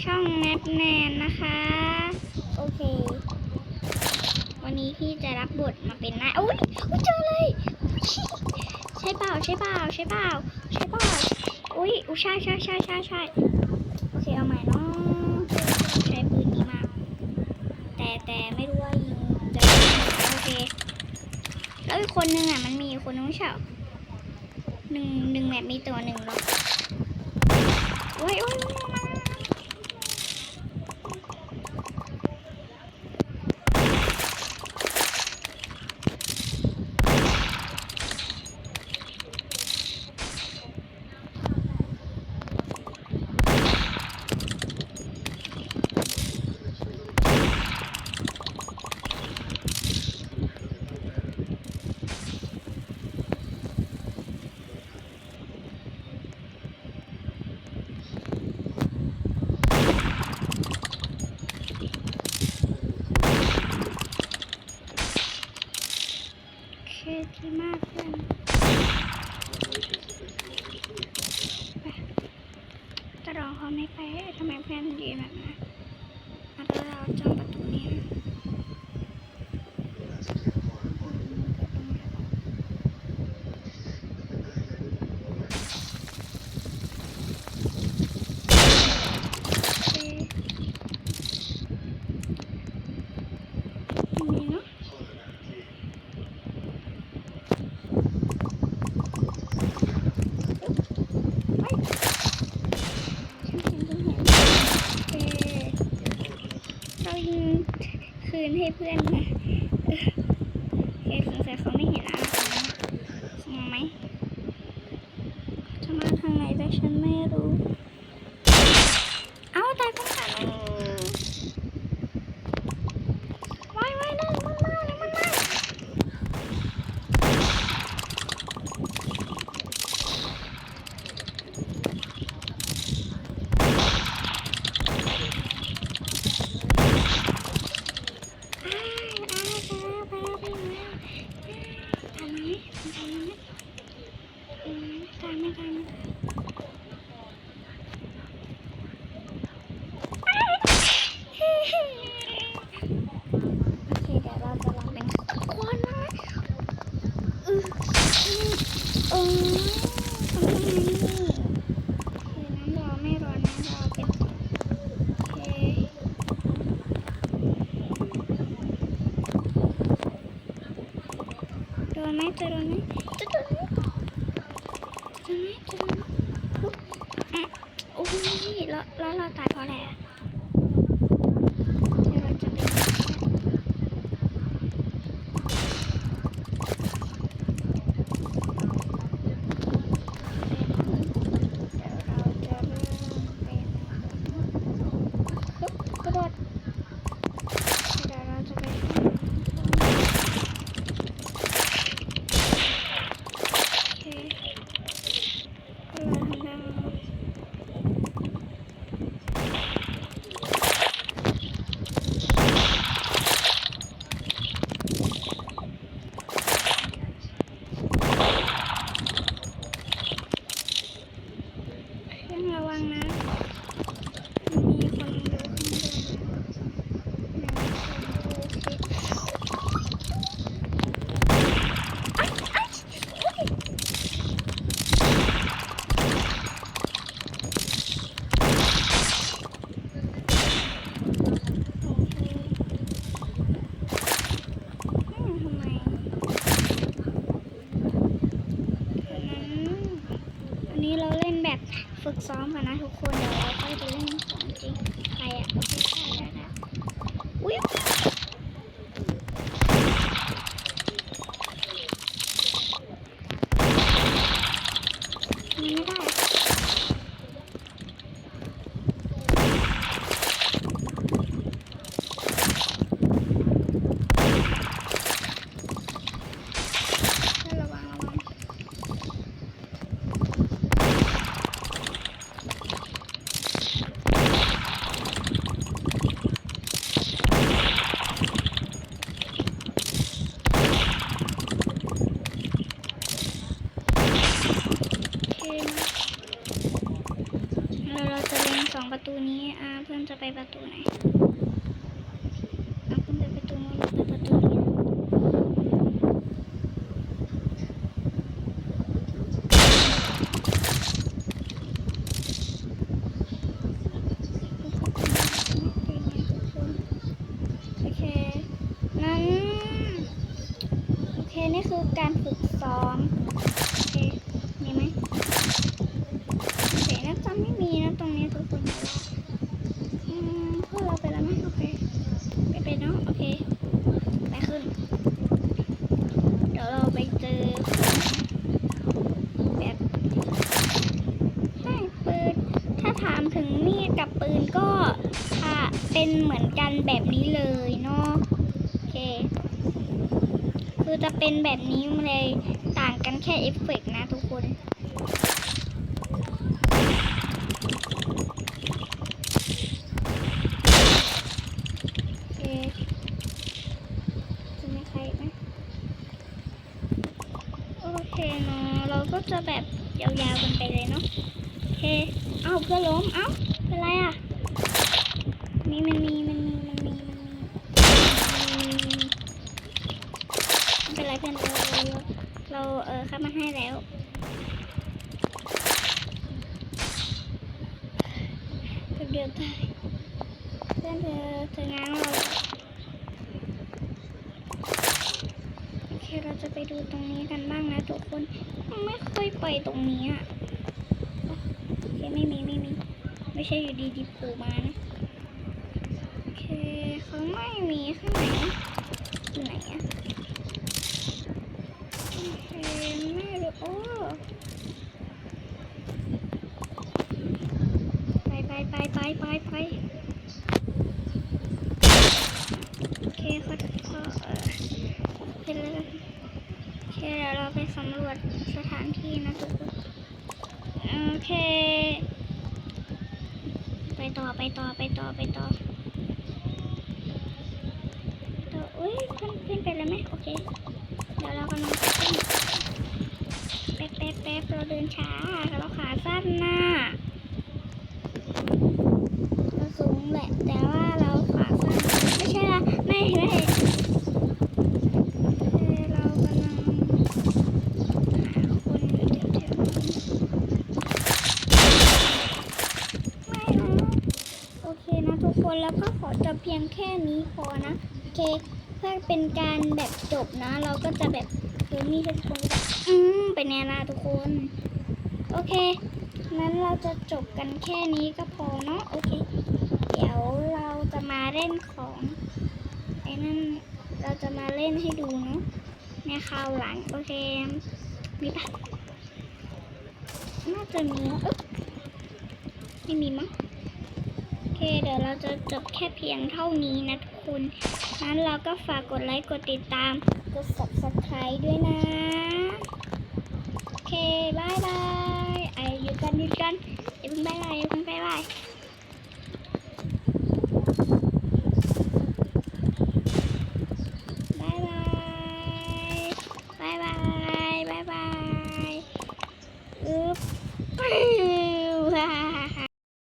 ช่องแนทแนนนะคะ โอเค วันนี้พี่จะรับบทมาเป็นนายอุ้ยอุ๊ยเจอเลยใช่เปล่าใช่เปล่าใช่เปล่าใช่เปล่าอุ้ยอุ้ยใช่ใช่ใช่ใช่ใช่โอเคเอาใหม่เนาะใช้ปืนนี้มาแต่แต่ไม่รู้ว่ายิงจะโอเคแล้วอีกคนนึงอะมันมีคนนึงไม่ใช่เหรอหนึ่งหนึ่งแบบมีตัวหนึ่งเนาะโอ้ยโอ้ยโอ้ยมามามาโอเคดีมากเพื่อนไปแต่รอเขาไม่ไปทำไมเพื่อนดีแบบนั้นอะแล้วเราจ้องประตูนี้นะโอเคตรงนี้เนาะ ไม่ฉันเห็นฉันเห็นเออเรายิง คืนให้เพื่อนนะเออโอเคสงสัยเขาไม่เห็นแล้วมองไหมจะมาทางไหนแต่ฉันไม่รู้ เอาตายป้องกันว้ายว้ายนั่นมันมาเลยมันมา อ้ายอ้ายไปแล้วไปแล้วไปแล้วตามมาไหมตามมาไหมอืมตามไม่ตามไม่ตามอ้ายโอเคเดี๋ยวเราจะลองเป็นควันนะเออเออทำยังไงนี่โอเคน้ำรอไม่ร้อนนะรอเป็นโอเคโดนไมจะโดนไหมจะโดนไหมจะโดนไหมจะโดนไหมปุ๊บอะโอ้ยแล้วแล้วเราตายเพราะอะไรอะเดี๋ยวเราจะเป็นเดี๋ยวเราจะเริ่มเป็นปึ๊บกระโดดเดี๋ยวเราจะเป็น โอเคเราทำได้เครื่องระวังนะ มีคนอยู่ข้างบนหนึ่งสองสามสี่อ้ายอ้ายอุ๊ย อืมทำไมอันนี้เราเล่นแบบ ฝึกซ้อมกันนะทุกคนเดี๋ยวเราค่อยไปเล่นของจริงใครอะโอเคได้ได้ได้อุ้ยมันไม่ได้อะให้ระวังระวัง โอเคนะแล้วเราจะเล็งสอง อง ประตูนี้อ่าเพื่อนจะไปประตูไหนอะเพื่อนไปประตูนู้นไปประตูนี้นะโอเค นั้น โอเค นี่คือการฝึกซ้อม โอเค มีไหม โอเคน่าจะไม่มีนะตรงนี้ทุกคนอืมพวกเราไปแล้วไหมโอเคไปไปเนาะโอเคไปขึ้น เดี๋ยวเราไปเจอแบบใช่ปืน ถ้าถามถึ งมีดกับปืนก็ค่ะเป็นเหมือนกันแบบนี้เลยเนาะโอเค คือจะเป็นแบบนี้เลยต่างกันแค่เอฟเฟกต์นะทุกคนโอเคใครอีกไหมโอเคเนาะเราก็จะแบบยาวๆกันไปเลยเนาะโอเค เอ้าเพื่อนล้ม เอ้า เป็นไรอะ มีมันมีมันมีมันมีมันมีเป็นไรเพื่อนเราเราเออข้ามาให้แล้วแป๊บเดียวตายเพื่อนเธอเธอง้างเราโอเคเราจะไปดูตรงนี้กันบ้างนะทุกคน ไม่ค่อยไปตรงนี้อะ มีไม่มี ไม่ใช่อยู่ดีๆโผล่มานะโอเคเขาไม่มีข้างไหนอยู่ไหนอะโอเคไม่รู้โอ้ไปไปไปไปไปไปโอเคเขาเขาเออเป็นเลยโอเคเดี๋ยวเราไปสำรวจสถานที่นะทุกคนโอเค ต่อไปต่อไปต่อไปต่อต่ออุ้ยขึ้นขึ้นไปแล้วไหมโอเค เดี๋ยวเรากำลังขึ้นเป๊ะเป๊ะเป๊ะเราเดินช้าเราขาสั้นน่ะราสูงแหละ แต่ว่าเราขาสั้น ไม่ใช่ละไม่ไม่เออเรากำลังหาคนอยู่แถวๆนี้ไม่นะ โอเคนะทุกคนแล้วก็ขอจบ เพียงแค่นี้พอนะโอเคเพื่อเป็นการแบบจบนะ เราก็จะแบบคือมีทุกคนแบบอืมเป็นแน่ละทุกคน โอเคนั้นเราจะจบกันแค่นี้ก็พอเนาะโอเค เดี๋ยวเราจะมาเล่นของไอ้นั่นเราจะมาเล่นให้ดูเนาะในคราวหลังโอเคมีปะน่าจะมีเอ๊ะไม่มีมั้ง เดี๋ยวเราจะจบแค่เพียงเท่านี้นะทุกคน นั้นเราก็ฝากกดไลค์ กดติดตาม กด subscribe ด้วยนะ โอเคบายบายไออยู่กันอยู่กันอย่าเพิ่งบายบายอย่าเพิ่งบายบาย